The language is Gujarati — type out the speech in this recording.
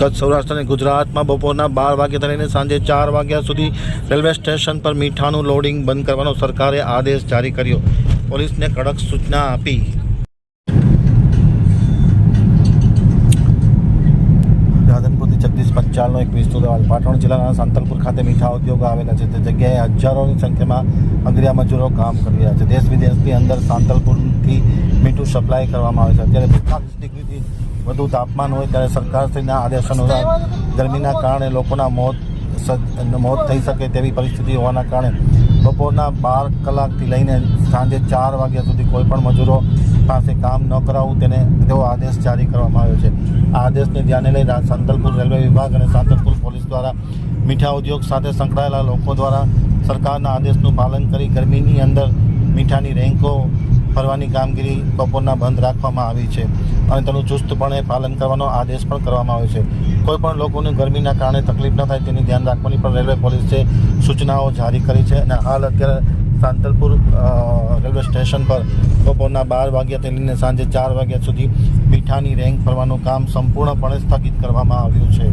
કચ્છ સૌરાષ્ટ્ર અને ગુજરાતમાં બપોરના બાર વાગ્યાથી લઈને સાંજે ચાર વાગ્યા સુધી રેલવે સ્ટેશન પર મીઠાનું લોડિંગ બંધ કરવાનો સરકારે આદેશ જારી કર્યો. પોલીસને કડક સૂચના આપી. જગદીશ પંચાલનો એક વિસ્તૃત અહેવાલ. પાટણ જિલ્લાના સાંતલપુર ખાતે મીઠા ઉદ્યોગો આવેલા છે. તે જગ્યાએ હજારોની સંખ્યામાં અગરિયા મજૂરો કામ કરી રહ્યા છે. દેશ વિદેશની અંદર સાંતલપુરથી મીઠું સપ્લાય કરવામાં આવે છે. અત્યારે વધુ તાપમાન હોય ત્યારે સરકારશ્રીના આદેશ અનુસાર ગરમીના કારણે લોકોના મોત મોત થઈ શકે તેવી પરિસ્થિતિ હોવાના કારણે બપોરના બાર કલાકથી લઈને સાંજે ચાર વાગ્યા સુધી કોઈપણ મજૂરો પાસે કામ ન કરાવવું તેને તેવો આદેશ જારી કરવામાં આવ્યો છે. આ આદેશને ધ્યાને લઈ સાંતલપુર રેલવે વિભાગ અને સાંતલપુર પોલીસ દ્વારા મીઠા ઉદ્યોગ સાથે સંકળાયેલા લોકો દ્વારા સરકારના આદેશનું પાલન કરી ગરમીની અંદર મીઠાની રેન્કો ભરવાની કામગીરી બપોરના બંધ રાખવામાં આવી છે. અને તેનું ચુસ્તપણે પાલન કરવાનો આદેશ પણ કરવામાં આવ્યો છે. કોઈ પણ લોકોને ગરમીના કારણે તકલીફ ન થાય તેની ધ્યાન રાખવાની પણ રેલવે પોલીસે સૂચનાઓ જારી કરી છે અને હાલ અત્યારે સાંતલપુર રેલવે સ્ટેશન પર બપોરના બાર વાગ્યાથી લઈને સાંજે ચાર વાગ્યા સુધી મીઠાની રેન્ક ભરવાનું કામ સંપૂર્ણપણે સ્થગિત કરવામાં આવ્યું છે.